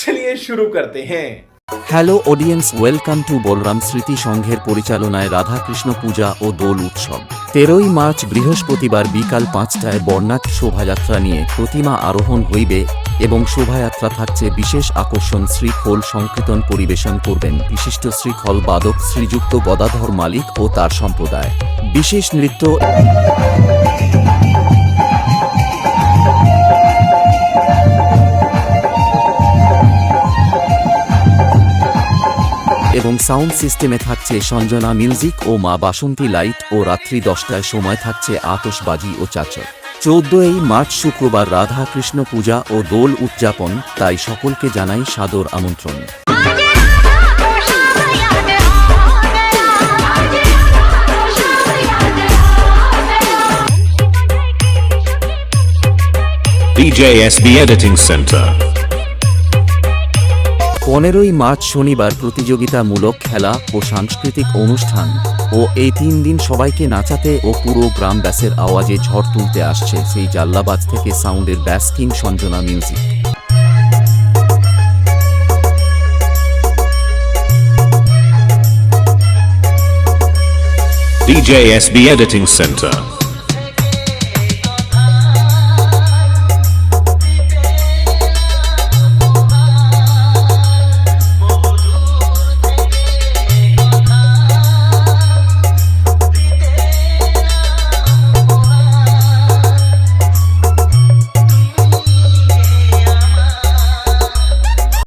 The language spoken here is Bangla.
চলিয়ে শুরু করতে হ্যাঁ hello audience welcome to Balaram Smriti সংঘের পরিচালনায় রাধাকৃষ্ণ পূজা ও দোল উৎসব। তেরোই মার্চ, বৃহস্পতিবার বিকাল পাঁচটায় বর্ণাঢ্য শোভাযাত্রা নিয়ে প্রতিমা আরোহণ হইবে এবং শোভাযাত্রা থাকছে বিশেষ আকর্ষণ শ্রীখোল সংকীর্তন পরিবেশন করবেন বিশিষ্ট শ্রীখল বাদক শ্রীযুক্ত গদাধর মালিক ও তার সম্প্রদায়। বিশেষ নৃত্য এবং সাউন্ড সিস্টেমে থাকছে সঞ্জনা মিউজিক ও মা বাসন্তী লাইট ও রাত্রি দশটায় সময় থাকছে আতশবাজি ও চাচর চৌদ্দই মার্চ শুক্রবার রাধা কৃষ্ণ পূজা ও দোল উদযাপন, তাই সকলকে জানাই সাদর আমন্ত্রণ BJSB Editing Center. পনেরোই মার্চ শনিবার প্রতিযোগিতামূলক খেলা ও সাংস্কৃতিক অনুষ্ঠান ও এই তিন দিন সবাইকে নাচাতে ও পুরো গ্রাম ব্যাসের আওয়াজে ঝড় তুলতে আসছে সেই জাল্লাবাজ থেকে সাউন্ডের bass king Sanjana music BJSB Editing Center.